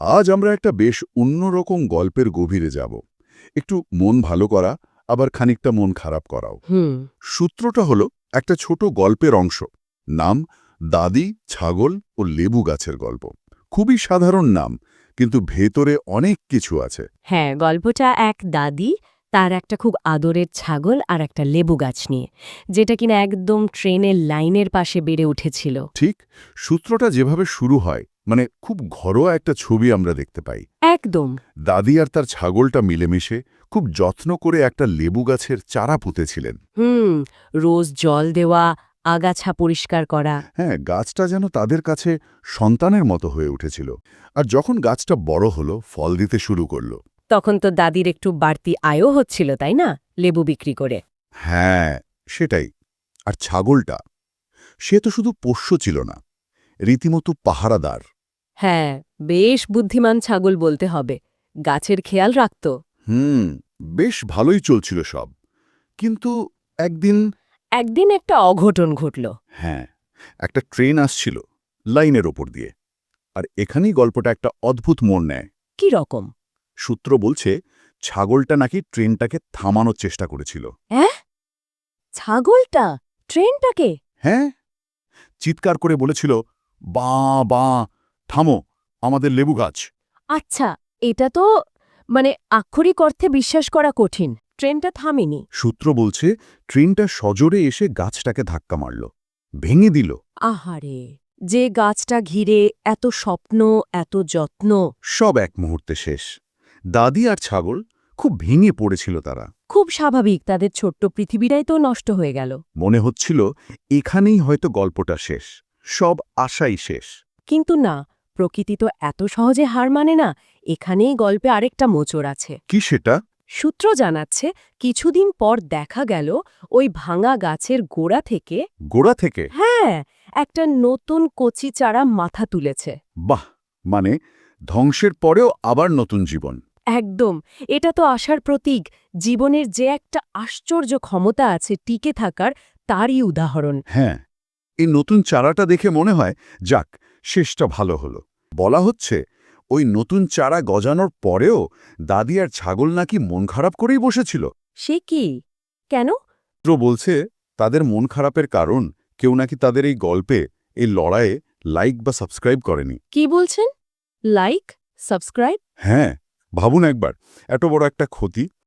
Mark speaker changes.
Speaker 1: আজ আমরা একটা বেশ অন্যরকম গল্পের গভীরে যাব। একটু মন ভালো করা আবার খানিকটা মন খারাপ করাও।
Speaker 2: হুম।
Speaker 1: সূত্রটা হলো একটা ছোট গল্পের অংশ। নাম দাদি ছাগল ও লেবু গাছের গল্প। খুবই সাধারণ নাম কিন্তু ভেতরে অনেক কিছু আছে।
Speaker 2: হ্যাঁ গল্পটা এক দাদি তার একটা খুব আদরের ছাগল আর একটা লেবু গাছ নিয়ে যেটা কিনা একদম ট্রেনের লাইনের পাশে বেড়ে উঠেছিল।
Speaker 1: ঠিক সূত্রটা যেভাবে শুরু হয় মানে খুব ঘরোয়া একটা ছবি আমরা দেখতে পাই।
Speaker 2: একদম।
Speaker 1: দাদি আর তার ছাগলটা মিলেমিশে খুব যত্ন করে একটা লেবু গাছের চারা পুঁতেছিলেন।
Speaker 2: হুম রোজ জল দেওয়া আগাছা পরিষ্কার করা।
Speaker 1: হ্যাঁ গাছটা যেন তাদের কাছে সন্তানের মতো হয়ে উঠেছিল। আর যখন গাছটা বড় হলো ফল দিতে শুরু করল।
Speaker 2: তখন তো দাদির একটু বাড়তি আয়ও হচ্ছিল তাই না? লেবু বিক্রি করে।
Speaker 1: হ্যাঁ সেটাই। আর ছাগলটা সে তো শুধু পোষ্য ছিল না রীতিমতো পাহারাদার।
Speaker 2: হ্যাঁ বেশ বুদ্ধিমান ছাগল বলতে হবে। গাছের খেয়াল রাখত।
Speaker 1: হুম বেশ ভালোই চলছিল সব। কিন্তু একদিন
Speaker 2: একদিন একটা অঘটন ঘটল।
Speaker 1: হ্যাঁ একটা ট্রেন আসছিল লাইনের ওপর দিয়ে। আর এখানেই গল্পটা একটা অদ্ভুত মোড় নেয়।
Speaker 2: কি রকম?
Speaker 1: সূত্র বলছে ছাগলটা নাকি ট্রেনটাকে থামানোর চেষ্টা করেছিল।
Speaker 2: ছাগলটা? ট্রেনটাকে?
Speaker 1: হ্যাঁ চিৎকার করে বলেছিল বা বা থামো আমাদের লেবু গাছ।
Speaker 2: আচ্ছা এটা তো মানে আক্ষরিক অর্থে বিশ্বাস করা কঠিন। ট্রেনটা থামেনি।
Speaker 1: সূত্র বলছে ট্রেনটা সজোরে এসে গাছটাকে ধাক্কা মারল। ভেঙে দিল।
Speaker 2: আহারে যে গাছটা ঘিরে এত স্বপ্ন এত যত্ন।
Speaker 1: সব এক মুহূর্তে শেষ। দাদি আর ছাগল খুব ভেঙে পড়েছিল তারা।
Speaker 2: খুব স্বাভাবিক তাদের ছোট্ট পৃথিবীটাই তো নষ্ট হয়ে গেল।
Speaker 1: মনে হচ্ছিল এখানেই হয়তো গল্পটা শেষ। সব আশাই শেষ।
Speaker 2: কিন্তু না প্রকৃতি তো এত সহজে হার মানে না এখানেই গল্পে আরেকটা মোচড় আছে।
Speaker 1: কি সেটা?
Speaker 2: সূত্র জানাচ্ছে কিছুদিন পর দেখা গেল ওই ভাঙা গাছের গোড়া থেকে
Speaker 1: গোড়া থেকে?
Speaker 2: হ্যাঁ একটা নতুন কচি চারা মাথা তুলেছে।
Speaker 1: বাহ! মানে ধ্বংসের পরেও আবার নতুন জীবন।
Speaker 2: একদম এটা তো আশার প্রতীক। জীবনের যে একটা আশ্চর্য ক্ষমতা আছে টিকে থাকার তারই উদাহরণ।
Speaker 1: হ্যাঁ এই নতুন চারাটা দেখে মনে হয় যাক শেষটা ভালো হলো। বলা হচ্ছে ওই নতুন চারা গজানোর পরেও দাদি আর ছাগল নাকি মন খারাপ করেই বসেছিল।
Speaker 2: সে কি? কেন?
Speaker 1: সূত্র বলছে তাদের মন খারাপের কারণ কেউ নাকি তাদের এই গল্পে এই লড়াইয়ে লাইক বা সাবস্ক্রাইব করেনি।
Speaker 2: কি বলছেন? Like subscribe?
Speaker 1: হ্যাঁ ভাবুন একবার এত বড় একটা ক্ষতি।